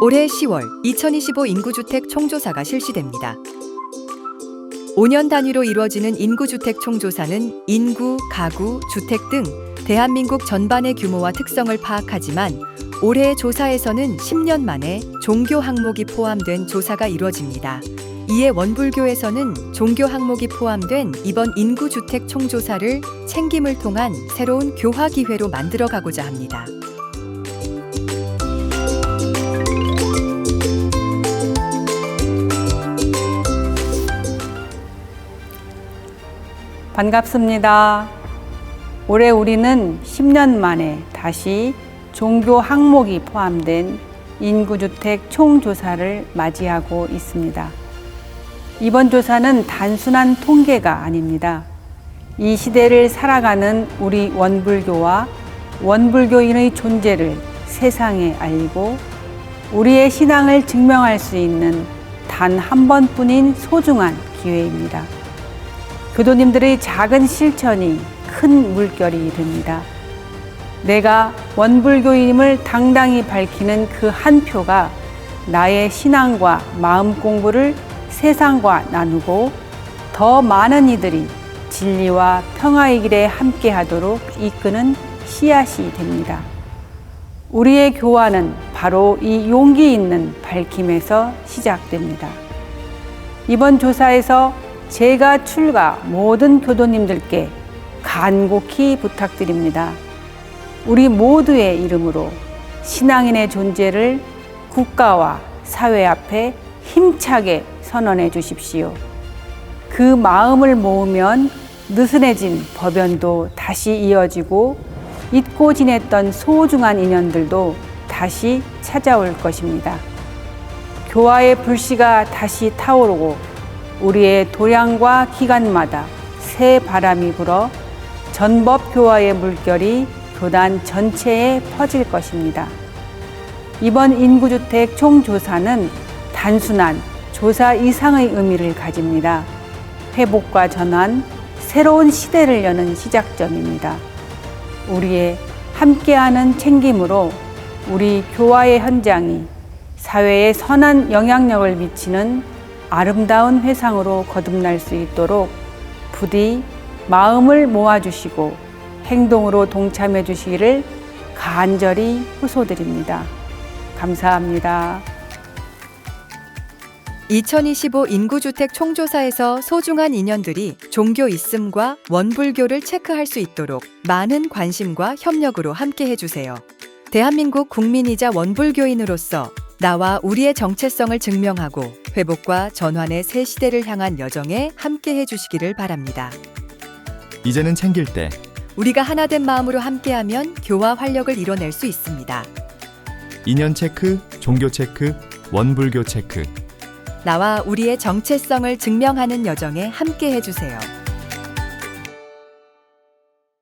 올해 10월 2025 인구주택 총조사가 실시됩니다. 5년 단위로 이루어지는 인구주택 총조사는 인구, 가구, 주택 등 대한민국 전반의 규모와 특성을 파악하지만 올해의 조사에서는 10년 만에 종교 항목이 포함된 조사가 이루어집니다. 이에 원불교에서는 종교 항목이 포함된 이번 인구주택 총조사를 챙김을 통한 새로운 교화 기회로 만들어 가고자 합니다. 반갑습니다. 올해 우리는 10년 만에 다시 종교 항목이 포함된 인구주택 총조사를 맞이하고 있습니다. 이번 조사는 단순한 통계가 아닙니다. 이 시대를 살아가는 우리 원불교와 원불교인의 존재를 세상에 알리고 우리의 신앙을 증명할 수 있는 단 한 번뿐인 소중한 기회입니다. 교도님들의 작은 실천이 큰 물결이 됩니다. 내가 원불교인임을 당당히 밝히는 그 한 표가 나의 신앙과 마음 공부를 세상과 나누고 더 많은 이들이 진리와 평화의 길에 함께 하도록 이끄는 씨앗이 됩니다. 우리의 교화는 바로 이 용기 있는 밝힘에서 시작됩니다. 이번 조사에서 제가 출가 모든 교도님들께 간곡히 부탁드립니다. 우리 모두의 이름으로 신앙인의 존재를 국가와 사회 앞에 힘차게 선언해 주십시오. 그 마음을 모으면 느슨해진 법연도 다시 이어지고 잊고 지냈던 소중한 인연들도 다시 찾아올 것입니다. 교화의 불씨가 다시 타오르고 우리의 도량과 기간마다 새 바람이 불어 전법 교화의 물결이 교단 전체에 퍼질 것입니다. 이번 인구주택 총조사는 단순한 조사 이상의 의미를 가집니다. 회복과 전환, 새로운 시대를 여는 시작점입니다. 우리의 함께하는 챙김으로 우리 교화의 현장이 사회에 선한 영향력을 미치는 아름다운 회상으로 거듭날 수 있도록 부디 마음을 모아주시고 행동으로 동참해 주시기를 간절히 호소드립니다. 감사합니다. 2025 인구주택 총조사에서 소중한 인연들이 종교 있음과 원불교를 체크할 수 있도록 많은 관심과 협력으로 함께 해주세요. 대한민국 국민이자 원불교인으로서 나와 우리의 정체성을 증명하고 회복과 전환의 새 시대를 향한 여정에 함께 해주시기를 바랍니다. 이제는 챙길 때 우리가 하나된 마음으로 함께하면 교화 활력을 이뤄낼 수 있습니다. 인연 체크, 종교 체크, 원불교 체크. 나와 우리의 정체성을 증명하는 여정에 함께 해주세요.